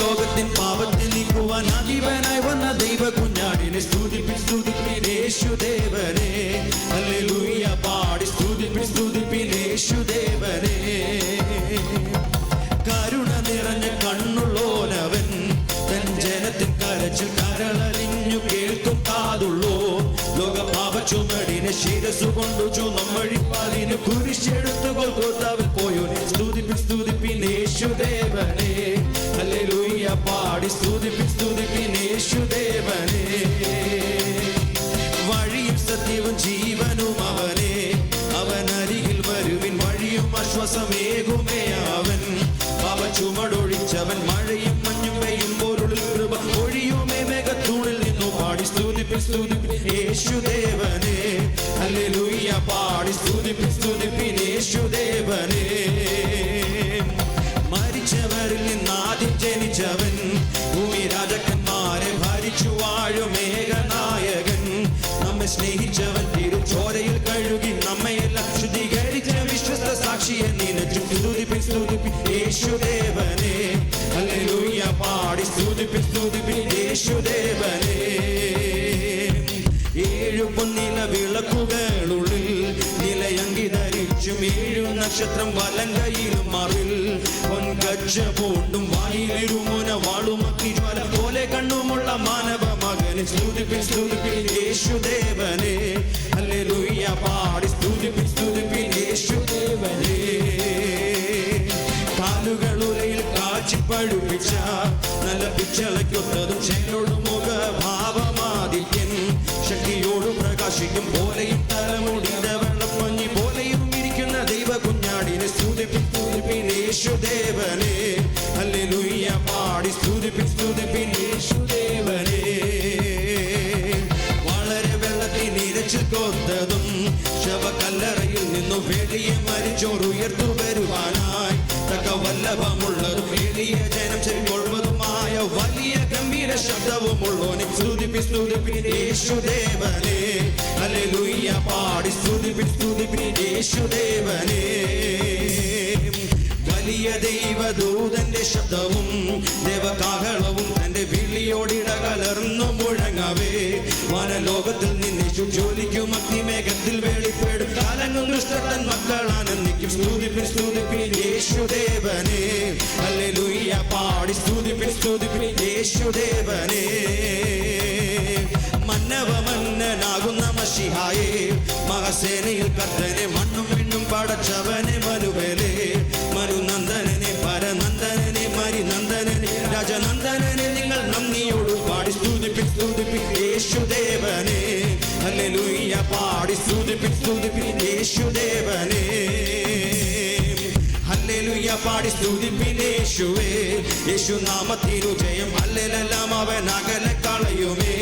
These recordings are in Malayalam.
ലോകത്തിൻ പാപത്തിൽ നീക്കുവാൻ അജീവനായി വന്ന ദൈവ കുഞ്ഞാടിനെ സ്തുതിപ്പി സ്തുതിപ്പിനേശുദേവനെ ഹല്ലേലൂയ പാടി സ്തുതിപ്പി സ്തുതിപ്പിനേശുദേവനെ കരുണ നിറഞ്ഞ കണ്ണുള്ളോനവൻ തൻ ജനത്തിൻ കരച്ചിൽ കരളലിഞ്ഞു ചുമടിനെ ശിരസു കൊണ്ടു ചുമഴിപ്പാലിന് കുരിശെടുത്തു കൊൽക്കോത്താവിൽ പോയോനെ. സ്തുതിപ്പിൻ സ്തുതിപ്പിൻ യേശുദേവനെ. ഹല്ലേലൂയ പാടി സ്തുതിപ്പിൻ യേശുദേവനെ. ഹല്ലേലൂയ പാടി സ്തുതിപ്പി സ്തുതിപ്പിൻ യേശുദേവനെ. മരിച്ചവരിൽ നിന്ന് ആദ്യം ജനിച്ചവൻ ഭൂമി രാജക്കന്മാരെ ഭരിച്ചു വാഴും നമ്മെ സ്നേഹിച്ചവൻ തിരുച്ചോരയിൽ കഴുകി നമ്മയെല്ലാം ശുദ്ധീകരിച്ച വിശ്വസ്ത സാക്ഷിയെ നിനച്ചു സ്തുതിപ്പി സ്തുതിപ്പി യേശുദേവനെ. ഹല്ലേലൂയ പാടി സ്തുതിപ്പി സ്തുതിപ്പിൻ യേശുദേവനെ പൊന്നില വിളക്കുകളുള്ളിൽ നിലയങ്കി ധരിച്ചും ഏഴു നക്ഷത്രം വലം കയ്യിലും മറിൽ പൊൻകച്ച പൂണ്ടും വായിലിരുമുന വാളുമക്കി ജ്വല പോലെ കണ്ണുമുള്ള മാനവ മകനെ സ്തുതിപ്പിൻ സ്തുതിപ്പിൻ യേശുദേവനെ. ഹല്ലേലൂയ പാടി സ്തുതിപ്പിൻ സ്തുതിപ്പിൻ യേശുദേവനെ. കാലുകളുലയിൽ കാച്ചി പഴുപ്പിച്ച നല്ല പിച്ചളയ്ക്കൊത്തതും ചെല്ലുള്ള ഭാവമാദിത്യൻ ശക്തിയോട് പ്രകാശിക്കും. പോലെയും തലമുടിയുടെ ഗംഭീര ശബ്ദവുമുള്ളോനെ സ്തുതിപ്പി സ്തുതിപ്പി യേശുദേവനെ. പാടി സ്തുതിപ്പി വലിയ ദൈവദൂതന്റെ ശബ്ദവും ദേവകാഹളവും തന്റെ വിളിയോടിട കലർന്നു മുഴങ്ങവേ. വനലോകത്തിൽ നിന്ന് ജോലിക്കും അഗ്നിമേഘത്തിൽ വെളിപ്പെടും. കാലങ്ങൾ ദുഷ്ടൻ മക്കളാനന്ദിക്കും. സ്തുതിപ്പിൻ സ്തുതിപ്പിൻ യേശുദേവനെ. ഹല്ലേലൂയ പാടി സ്തുതിപ്പിൻ സ്തുതിപ്പിൻ യേശുദേവനെ. മന്നവ മന്നനാകുന്ന മഷിഹായെ മഹസേനയിൽ കത്തനെ മണ്ണും വിണ്ണും പടച്ചവനെ മനുവേലേ. മനുനന്ദനനെ പരനന്ദനനെ മരിനന്ദനനെ രാജനന്ദനനെ നിങ്ങൾ നന്ദിയോട് പാടി സ്തുതിപ്പി സ്തുതിപ്പി യേശുദേവനെ. ഹല്ലേലൂയ പാടി സ്തുതിപ്പി സ്തുതിപ്പി യേശുദേവനെ. ഹല്ലേലൂയ പാടി സ്തുതിപ്പിൻ യേശുവേ യേശു നാമത്തിനു ജയം. അല്ലെല്ലാം അവൻ അകലെ കളയുമേ.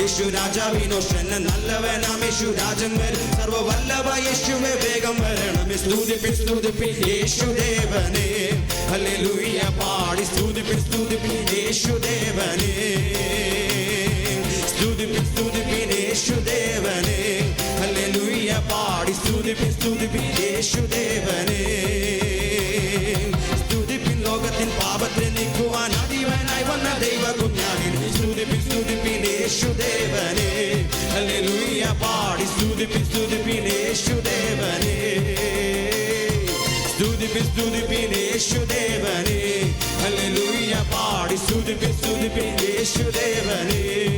യേശു രാജാവിനോ ഷെന്ന നല്ലവനാം. യേശു രാജൻ വരും യേശുവേ വേഗം വരണമേ. സ്തുതിപ്പി സ്തുതിപ്പി യേശുദേവനെ. ഹല്ലേലൂയ പാടി. സ്തുതിപ്പി സ്തുതിപ്പി യേശുദേവനെ. സ്തുതിപ്പി സ്തുതിപ്പി യേശുദേവനെ. ഹല്ലേലൂയ പാടി. സ്തുതിപ്പി സ്തുതിപ്പി യേശുദേവനെ. യേശുദേവനെ. ഹല്ലേലൂയ പാടി സ്തുതിപ്പിൻ സ്തുതിപ്പിൻ യേശുദേവനെ. സ്തുതിപ്പി സ്തുതിപ്പിൻ യേശുദേവനെ. ഹല്ലേലൂയ പാടി സ്തുതിപ്പിൻ സ്തുതിപ്പിൻ യേശുദേവനെ.